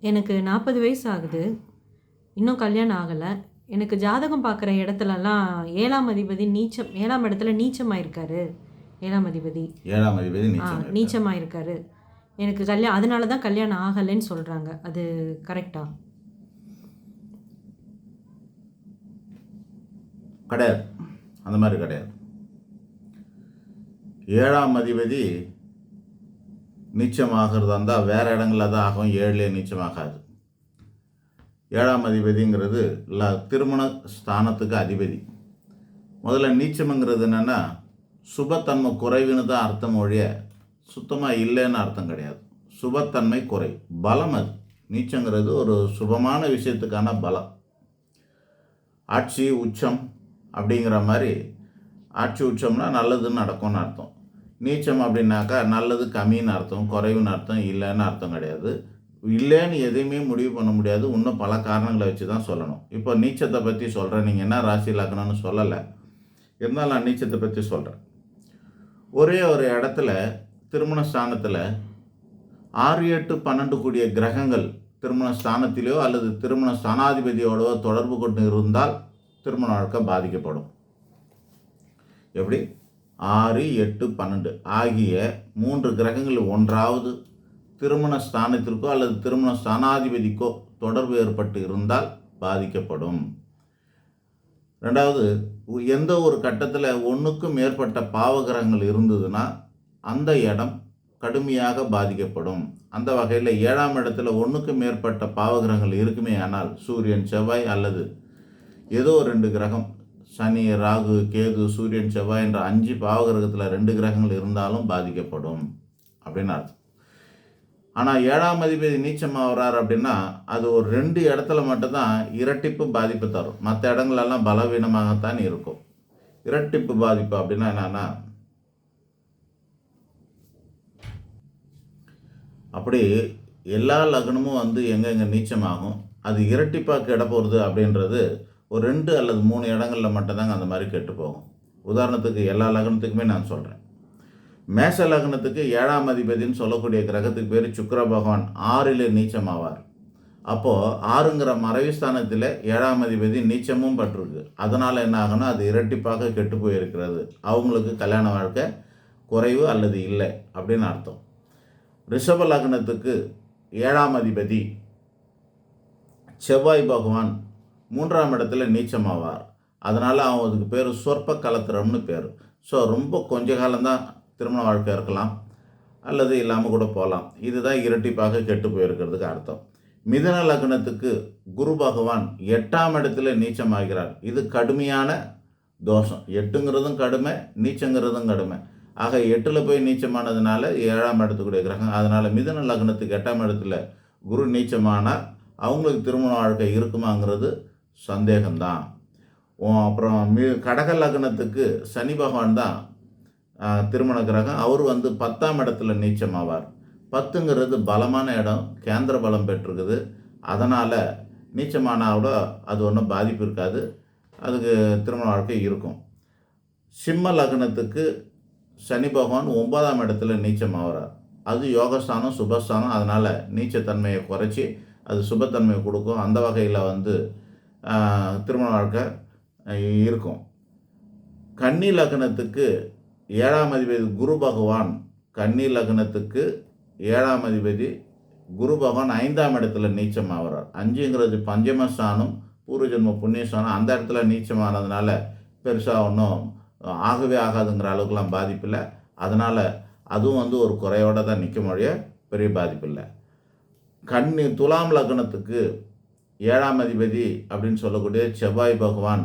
எனக்கு நாற்பது வயசு ஆகுது. இன்னும் கல்யாணம் ஆகலை. எனக்கு ஜாதகம் பார்க்குற இடத்துலலாம் ஏழாம் அதிபதி நீச்சம் ஏழாம் இடத்துல நீச்சமாயிருக்காரு. ஏழாம் அதிபதி. ஏழாம் அதிபதி நீச்சமாயிருக்காரு. எனக்கு கல்யாணம் அதனால தான் கல்யாணம் ஆகலைன்னு சொல்கிறாங்க அது கரெக்டா? கிடையாது. அந்த மாதிரி கிடையாது. ஏழாம் அதிபதி நீச்சமாகிறதா இருந்தால் வேறு இடங்களில் தான் ஆகும் ஏழுலேயே நீச்சமாகாது ஏழாம் அதிபதிங்கிறது ல திருமண ஸ்தானத்துக்கு அதிபதி. முதல்ல நீச்சம்ங்கிறது என்னென்னா சுபத்தன்மை குறைவுன்னு தான் அர்த்தம் ஒழிய சுத்தமாக இல்லைன்னு அர்த்தம் கிடையாது. சுபத்தன்மை குறை பலம் அது. நீச்சங்கிறது ஒரு சுபமான விஷயத்துக்கான பலம். ஆட்சி உச்சம் அப்படிங்கிற மாதிரி ஆட்சி உச்சம்னா நல்லதுன்னு நடக்கும்னு அர்த்தம். நீச்சம் அப்படின்னாக்கா நல்லது கம்மின்னு அர்த்தம் குறைவுன்னு அர்த்தம் இல்லைன்னு அர்த்தம் கிடையாது. இல்லைன்னு எதையுமே முடிவு பண்ண முடியாது. இன்னும் பல காரணங்களை வச்சு தான் சொல்லணும். இப்போ நீச்சத்தை பற்றி சொல்கிறேன் நீங்கள் என்ன ராசி லக்னம்னு சொல்லலை. இருந்தாலும் நான் நீச்சத்தை பற்றி சொல்கிறேன் ஒரே ஒரு இடத்துல திருமண ஸ்தானத்தில் ஆறு எட்டு பன்னெண்டு கூடிய கிரகங்கள் திருமண ஸ்தானத்திலேயோ அல்லது திருமண ஸ்தானாதிபதியோடவோ தொடர்பு கொண்டு இருந்தால் திருமண வழக்கம் பாதிக்கப்படும். எப்படி? ஆறு எட்டு பன்னெண்டு ஆகிய மூன்று கிரகங்கள் ஒன்றாவது திருமண ஸ்தானத்திற்கோ அல்லது திருமண ஸ்தானாதிபதிக்கோ தொடர்பு ஏற்பட்டு இருந்தால் பாதிக்கப்படும். ரெண்டாவது எந்த ஒரு கட்டத்தில் ஒன்றுக்கும் மேற்பட்ட பாவகிரகங்கள் இருந்ததுன்னா அந்த இடம் கடுமையாக பாதிக்கப்படும். அந்த வகையில் ஏழாம் இடத்துல ஒன்றுக்கும் மேற்பட்ட பாவகிரகங்கள் இருக்குமே ஆனால் சூரியன் செவ்வாய் அல்லது ஏதோ ரெண்டு கிரகம் சனி ராகு கேது சூரியன் செவ்வாய் என்ற அஞ்சு பாவகிரகத்தில் ரெண்டு கிரகங்கள் இருந்தாலும் பாதிக்கப்படும் அப்படின்னு அர்த்தம். ஆனால் ஏழாம் அதிபதி நீச்சமாகறார் அப்படின்னா அது ஒரு ரெண்டு இடத்துல மட்டும்தான் இரட்டிப்பு பாதிப்பு தரும். மற்ற இடங்களெல்லாம் பலவீனமாகத்தான் இருக்கும். இரட்டிப்பு பாதிப்பு அப்படின்னா என்னன்னா அப்படி எல்லா லக்னமும் வந்து எங்கெங்கே நீச்சமாகும் அது இரட்டிப்பாக கிடப்போகிறது அப்படின்றது ஒரு ரெண்டு அல்லது மூணு இடங்களில் மட்டும்தாங்க அந்த மாதிரி கெட்டு போகும். உதாரணத்துக்கு எல்லா லக்னத்துக்குமே நான் சொல்கிறேன் மேஷ லக்னத்துக்கு ஏழாம் அதிபதின்னு சொல்லக்கூடிய கிரகத்துக்கு பேர் சுக்கர பகவான் ஆறில் நீச்சமாவார். அப்போது ஆறுங்கிற மறைவுஸ்தானத்தில் ஏழாம் அதிபதி நீச்சமும் பட்டிருக்கு. அதனால் என்ன ஆகும்னா அது இரட்டிப்பாக கெட்டு போயிருக்கிறது. அவங்களுக்கு கல்யாண வாழ்க்கை குறைவு அல்லது இல்லை அப்படின்னு அர்த்தம். ரிஷப லக்னத்துக்கு ஏழாம் அதிபதி செவ்வாய் பகவான் மூன்றாம் இடத்துல நீச்சமாவார். அதனால் அவனுக்கு பேர் சொற்ப கலத்திரம்னு பேர். ஸோ ரொம்ப கொஞ்ச காலம்தான் திருமண வாழ்க்கை இருக்கலாம் அல்லது இல்லாமல் கூட போகலாம் இதுதான் இரட்டிப்பாக கெட்டு போயிருக்கிறதுக்கு அர்த்தம். மிதன லக்னத்துக்கு குரு பகவான் எட்டாம் இடத்துல நீச்சமாகிறார். இது கடுமையான தோஷம். எட்டுங்கிறதும் கடுமை நீச்சங்கிறதும் கடுமை. ஆக எட்டில் போய் நீச்சமானதுனால ஏழாம் இடத்துக்குடைய கிரகம். அதனால் மிதன லக்னத்துக்கு எட்டாம் இடத்துல குரு நீச்சமானால் அவங்களுக்கு திருமண வாழ்க்கை இருக்குமாங்கிறது சந்தேகம்தான். ஓ, அப்புறம் மி கடக லக்னத்துக்கு சனி பகவான் தான் திருமண கிரகம். அவர் வந்து பத்தாம் இடத்துல நீச்சமாவார் பத்துங்கிறது பலமான இடம் கேந்திர பலம் பெற்றிருக்குது. அதனால் நீச்சமானாவோட அது ஒன்றும் பாதிப்பு இருக்காது. அதுக்கு திருமண வாழ்க்கை இருக்கும். சிம்ம லக்னத்துக்கு சனி பகவான் ஒன்பதாம் இடத்துல நீச்சமாகிறார் அது யோகஸ்தானம் சுபஸ்தானம். அதனால் நீச்சத்தன்மையை குறைச்சி அது சுபத்தன்மையை கொடுக்கும். அந்த வகையில் வந்து திருமண வாழ்க்கை இருக்கும். கன்னி லக்னத்துக்கு ஏழாம் அதிபதி குரு பகவான் கன்னி லக்னத்துக்கு ஏழாம் அதிபதி குரு பகவான் ஐந்தாம் இடத்துல நீச்சம் ஆகிறார் அஞ்சுங்கிறது பஞ்சமஸ்தானம் பூர்வஜன்ம புண்ணியஸ்தானம் அந்த இடத்துல நீச்சமானதுனால பெருசாக ஒன்றும் ஆகவே ஆகாதுங்கிற அளவுக்குலாம் பாதிப்பில்லை அதனால் அதுவும் வந்து ஒரு குறையோட தான் நிற்க மொழிய பெரிய பாதிப்பு இல்லை. கன்னி துலாம் லக்னத்துக்கு ஏழாம் அதிபதி அப்படின்னு சொல்லக்கூடிய செவ்வாய் பகவான்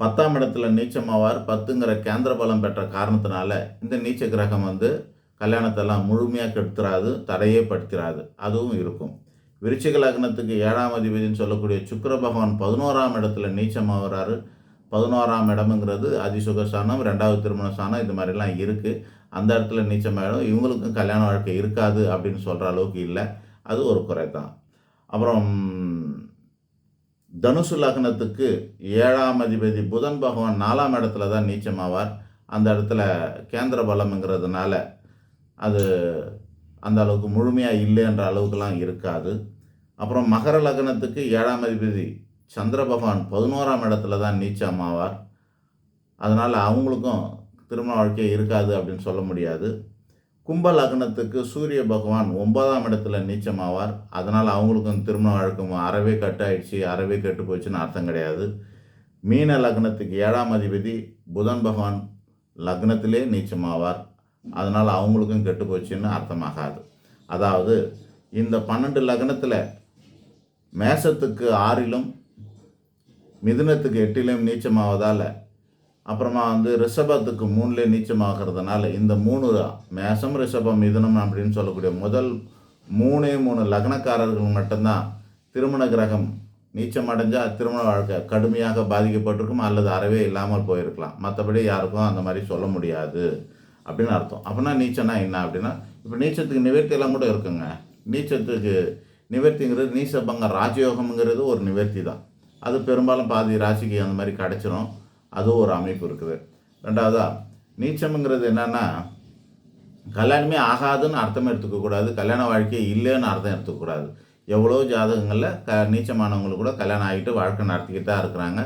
பத்தாம் இடத்துல நீச்சமாவார் பத்துங்கிற கேந்திர பலம் பெற்ற காரணத்தினால இந்த நீச்ச கிரகம் வந்து கல்யாணத்தெல்லாம் முழுமையாக கெடுத்துறாது தடையே படுத்திராது. அதுவும் இருக்கும். விருச்சிக லக்னத்துக்கு ஏழாம் அதிபதினு சொல்லக்கூடிய சுக்கிர பகவான் பதினோராம் இடத்துல நீச்சமாகறாரு பதினோராம் இடம்ங்கிறது அதிசுகஸ்தானம் ரெண்டாவது திருமண ஸ்தானம் இது மாதிரிலாம் இருக்குது அந்த இடத்துல நீச்சமாயிடும். இவங்களுக்கும் கல்யாண வாழ்க்கை இருக்காது அப்படின்னு சொல்கிற அளவுக்கு இல்லை. அது ஒரு குறை தான் அப்புறம் தனுசு லக்னத்துக்கு ஏழாம் அதிபதி புதன் பகவான் நாலாம் இடத்துல தான் நீச்சமாவார். அந்த இடத்துல கேந்திர பலம்ங்கிறதுனால அது அந்த அளவுக்கு முழுமையாக இல்லைன்ற அளவுக்குலாம் இருக்காது. அப்புறம் மகர லக்னத்துக்கு ஏழாம் அதிபதி சந்திர பகவான் பதினோராம் இடத்துல தான் நீச்சமாவார். அதனால் அவங்களுக்கும் திருமண வாழ்க்கை இருக்காது அப்படின்னு சொல்ல முடியாது. கும்ப லக்னத்துக்கு சூரிய பகவான் ஒன்பதாம் இடத்துல நீச்சமாவார். அதனால் அவங்களுக்கும் திருமண வழக்கம் அறவே கட்டு ஆயிடுச்சு அறவே கெட்டு போச்சுன்னு அர்த்தம் கிடையாது. மீன லக்னத்துக்கு ஏழாம் அதிபதி புதன் பகவான் லக்னத்திலே நீச்சமாவார். அதனால் அவங்களுக்கும் கெட்டு போச்சுன்னு அர்த்தமாகாது. அதாவது இந்த பன்னெண்டு லக்னத்தில் மேசத்துக்கு ஆறிலும் மிதுனத்துக்கு எட்டிலும் நீச்சமாவதால் அப்புறமா வந்து ரிஷபத்துக்கு மூணுலேயே நீச்சமாகிறதுனால இந்த மூணு மேசம் ரிஷபம் மிதனம் அப்படின்னு சொல்லக்கூடிய முதல் மூணே மூணு லக்னக்காரர்கள் மட்டும்தான் திருமண கிரகம் நீச்சம் அடைஞ்சால் திருமண வாழ்க்கை கடுமையாக பாதிக்கப்பட்டிருக்கும் அல்லது அறவே இல்லாமல் போயிருக்கலாம். மற்றபடி யாருக்கும் அந்த மாதிரி சொல்ல முடியாது அப்படின்னு அர்த்தம். அப்படின்னா நீச்சம்னா என்ன அப்படின்னா இப்போ நீச்சத்துக்கு நிவர்த்தியெல்லாம் கூட இருக்குங்க. நீச்சத்துக்கு நிவர்த்திங்கிறது நீசபங்க ராஜயோகம்ங்கிறது ஒரு நிவர்த்தி தான். அது பெரும்பாலும் பாதி ராசிக்கு அந்த மாதிரி கிடச்சிரும். அதுவும் ஒரு அமைப்பு இருக்குது. ரெண்டாவதா நீச்சம்ங்கிறது என்னென்னா கல்யாணமே ஆகாதுன்னு அர்த்தம் எடுத்துக்கக்கூடாது. கல்யாண வாழ்க்கை இல்லைன்னு அர்த்தம் எடுத்துக்கக்கூடாது. எவ்வளோ ஜாதகங்களில் க நீச்சமானவங்களுக்கு கூட கல்யாணம் ஆகிட்டு வாழ்க்கை நடத்திக்கிட்டு தான் இருக்கிறாங்க.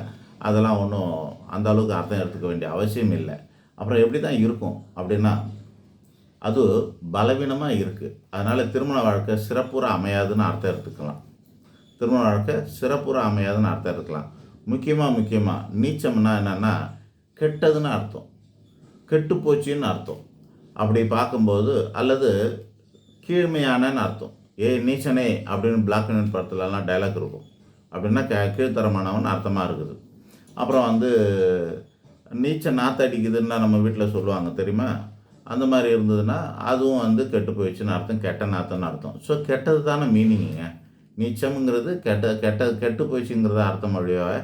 அதெல்லாம் ஒன்றும் அந்த அளவுக்கு அர்த்தம் எடுத்துக்க வேண்டிய அவசியம் இல்லை. அப்புறம் எப்படி தான் இருக்கும் அப்படின்னா அது பலவீனமாக இருக்குது அதனால் திருமண வாழ்க்கை சிறப்புற அமையாதுன்னு அர்த்தம் எடுத்துக்கலாம். திருமண வாழ்க்கை சிறப்புற அமையாதுன்னு அர்த்தம் எடுத்துக்கலாம். முக்கியமாக முக்கியமாக நீச்சம்னா என்னென்னா கெட்டதுன்னு அர்த்தம். கெட்டு போச்சுன்னு அர்த்தம். அப்படி பார்க்கும்போது அல்லது கீழ்மையானன்னு அர்த்தம். ஏ நீச்சனே அப்படின்னு பிளாக் அண்ட் ஒயிட் படத்துலலாம் டைலாக் இருக்கும். அப்படின்னா க கீழ்த்தரமானவன் அர்த்தமாக இருக்குது. அப்புறம் வந்து நீச்சல் நாத்தடிக்குதுன்னா நம்ம வீட்டில் சொல்லுவாங்க தெரியுமா? அந்த மாதிரி இருந்ததுன்னா அதுவும் வந்து கெட்டு போயிடுச்சுன்னு அர்த்தம் கெட்ட நாத்தன்னு அர்த்தம். ஸோ கெட்டது தானே மீனிங்குங்க நீச்சம்ங்கிறது கெட்ட கெட்ட கெட்டு போயிடுச்சுங்கிறத அர்த்தம் வழியாக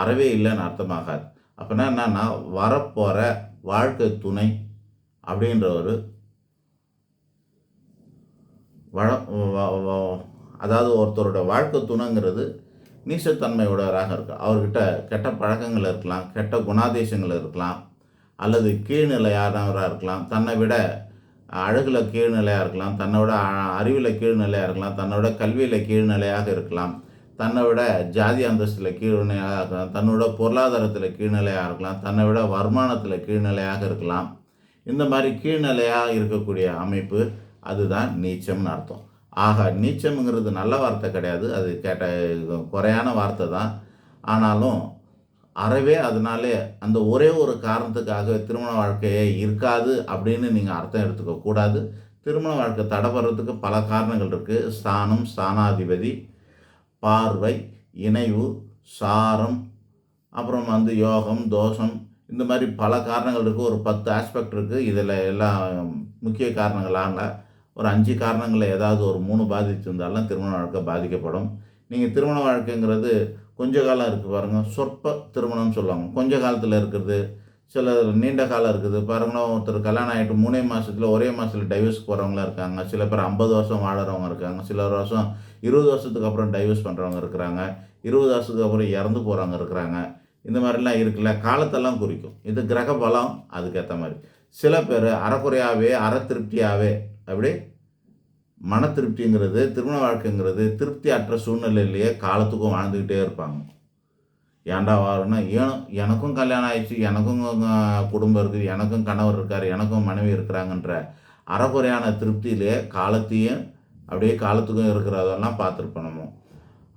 அறவே இல்லைன்னு அர்த்தமாகாது. அப்படின்னா என்னன்னா வரப்போகிற வாழ்க்கை துணை அப்படின்ற ஒரு வழ அதாவது ஒருத்தரோட வாழ்க்கை துணைங்கிறது நீசத்தன்மையுடையவராக இருக்கு. அவர்கிட்ட கெட்ட பழக்கங்கள் இருக்கலாம் கெட்ட குணாதேசங்கள் இருக்கலாம் அல்லது கீழ்நிலையானவராக இருக்கலாம். தன்னை விட அழகில் கீழ்நிலையாக இருக்கலாம் தன்னோட அறிவில் கீழ்நிலையாக இருக்கலாம் தன்னோட கல்வியில் கீழ்நிலையாக இருக்கலாம். தன்னை விட ஜாதி அந்தஸ்தில் கீழ்நிலையாக இருக்கலாம் தன்னோட பொருளாதாரத்தில் கீழ்நிலையாக இருக்கலாம் தன்னை விட வருமானத்தில் கீழ்நிலையாக இருக்கலாம். இந்த மாதிரி கீழ்நிலையாக இருக்கக்கூடிய அமைப்பு அதுதான் நீச்சம்னு அர்த்தம். ஆக நீச்சம்ங்கிறது நல்ல வார்த்தை கிடையாது. அது கேட்ட குறையான வார்த்தை தான். ஆனாலும் அறவே அதனாலே அந்த ஒரே ஒரு காரணத்துக்காக திருமண வாழ்க்கையே இருக்காது அப்படின்னு நீங்கள் அர்த்தம் எடுத்துக்கக்கூடாது. திருமண வாழ்க்கை தடைபடுறதுக்கு பல காரணங்கள் இருக்குது ஸ்தானம் ஸ்தானாதிபதி பார்வை இணைவு சாரம் அப்புறம் வந்து யோகம் தோஷம் இந்த மாதிரி பல காரணங்கள் இருக்குது ஒரு பத்து ஆஸ்பெக்ட் இருக்குது இதில் எல்லாம் முக்கிய காரணங்களாக ஒரு அஞ்சு காரணங்களில் ஏதாவது ஒரு மூணு பாதிச்சிருந்தாலும் திருமண வாழ்க்கை பாதிக்கப்படும். நீங்கள் திருமண வாழ்க்கைங்கிறது கொஞ்ச காலம் இருக்குது பாருங்கள் சொற்ப திருமணம்னு சொல்லுவாங்க. கொஞ்ச காலத்தில் இருக்கிறது சில நீண்ட காலம் இருக்குது. பாருங்கன்னா ஒருத்தர் கல்யாணம் ஆகிட்டு மூணே மாதத்தில் ஒரே மாதத்தில் டைவர்ஸ் போகிறவங்களாம் இருக்காங்க. சில பேர் ஐம்பது வருஷம் வாழறவங்க இருக்காங்க. சில வருஷம் இருபது வருஷத்துக்கு அப்புறம் டைவர்ஸ் பண்ணுறவங்க இருக்கிறாங்க. இருபது வருஷத்துக்கு அப்புறம் இறந்து போகிறவங்க இருக்கிறாங்க. இந்த மாதிரிலாம் இருக்குல்ல. காலத்தெல்லாம் குறிக்கும். இது கிரக பலம் அதுக்கேற்ற மாதிரி. சில பேர் அறக்குறையாகவே அற திருப்தியாகவே அப்படி மன திருப்திங்கிறது திருமண வாழ்க்கைங்கிறது திருப்தி அற்ற சூழ்நிலையிலேயே காலத்துக்கும் வாழ்ந்துக்கிட்டே இருப்பாங்க. ஏன்டா வாழணும்னா ஏன் எனக்கும் கல்யாணம் ஆயிடுச்சு எனக்கும் குடும்பம் இருக்குது எனக்கும் கணவர் இருக்கார் எனக்கும் மனைவி இருக்கிறாங்கன்ற அறகுறையான திருப்தியிலே காலத்தையும் அப்படியே காலத்துக்கும் இருக்கிறதெல்லாம் பார்த்துருப்போம் நம்ம.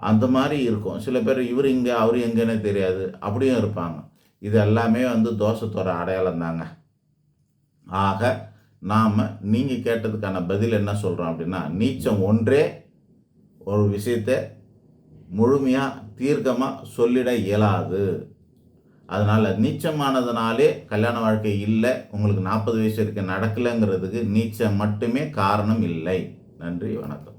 அந்த மாதிரி இருக்கும். சில பேர் இவர் இங்கே அவர் எங்கேன்னு தெரியாது. அப்படியும் இருப்பாங்க. இது எல்லாமே வந்து தோஷத்தோட அடையாளம் தாங்க. ஆக நாம் நீங்கள் கேட்டதுக்கான பதில் என்ன சொல்கிறோம் அப்படின்னா நீச்சம் ஒன்றே ஒரு விஷயத்தை முழுமையாக தீர்க்கமாக சொல்லிட இயலாது. அதனால் நீச்சமானதுனாலே கல்யாண வாழ்க்கை இல்லை உங்களுக்கு நாற்பது வயசு இருக்க நடக்கலைங்கிறதுக்கு நீச்சம் மட்டுமே காரணம் இல்லை. நன்றி வணக்கம்.